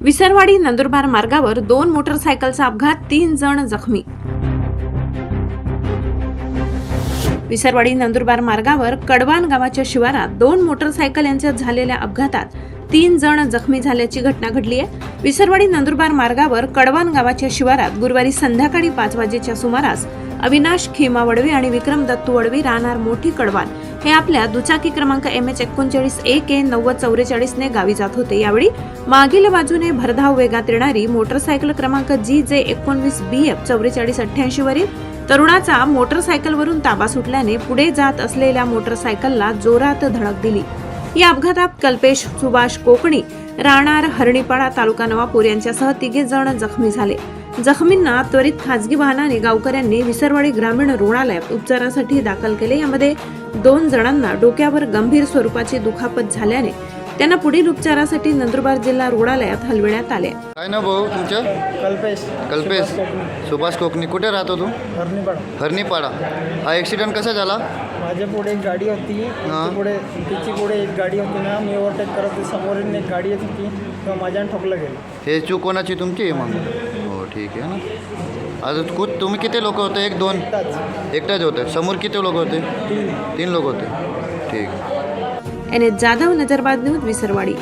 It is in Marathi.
विसरवाडी नंदुरबार मार्गावर दोन मोटरसायकलचा अपघात तीन जण जखमी. विसरवाडी नंदुरबार मार्गावर कडवान गावाच्या शिवारात दोन मोटरसायकल यांच्यात झालेल्या अपघातात तीन जण जखमी झाल्याची घटना घडली आहे. विसरवाडी नंदुरबार मार्गावर कडवान गावाच्या शिवारात गुरुवारी संध्याकाळी पाच वाजेच्या सुमारास अविनाश खिमा वडवी आणि विक्रम दत्तू वडवी राहणार मोठी कडवान. हे आपल्या दुचाकी क्रमांक एम एच एकोणचाळीस एक के नव्वद चौवेचाळीसने गावी जात होते. यावेळी मागील बाजूने भरधाव वेगात येणारी मोटरसायकल क्रमांक जी जे एकोणवीस बी एफ चौवेचाळीस अठ्ठ्याऐंशी वरील तरुणाचा मोटरसायकलवरून ताबा सुटल्याने पुढे जात असलेल्या मोटरसायकलला जोरात धडक दिली. या अपघातात कल्पेश सुभाष कोकणी राहणार हरणीपाडा तालुका नवापूर यांच्यासह तिघे जण जखमी झाले. जखमींना त्वरित खासगी वाहनाने गावकऱ्यांनी विसरवाडी ग्रामीण रुग्णालयात उपचारासाठी दाखल केले. यामध्ये दोन जणांना डोक्यावर गंभीर स्वरूपाची दुखापत झाल्याने त्यांना पुढील उपचारासाठी नंदुरबार जिल्हा रुग्णालयात हलविण्यात आले. काय ना भाऊ तुमचं? कल्पेश. कल्पेश. सुभाष कोकणी. कुठे राहतो तू? हरणीपाडा हरणीपाडा हा ॲक्सिडेंट कसा झाला? माझ्या पुढे एक गाडी होती. पुढे तिची पुढे एक गाडी होती ना. मी ओव्हरटेक करत होती. समोरून एक गाडी येत होती. तेव्हा माझ्यानं ठोकलं गेलं. हे चूक कोणाची? तुमची? मग. ठीक आहे ना? अजून कुठ तुम्ही किती लोक होते? एक दोन? एकटाच होते. समोर किती लोक होते? तीन. तीन लोक होते. ठीक. N H Jadhav Nazarbad news Visarwadi.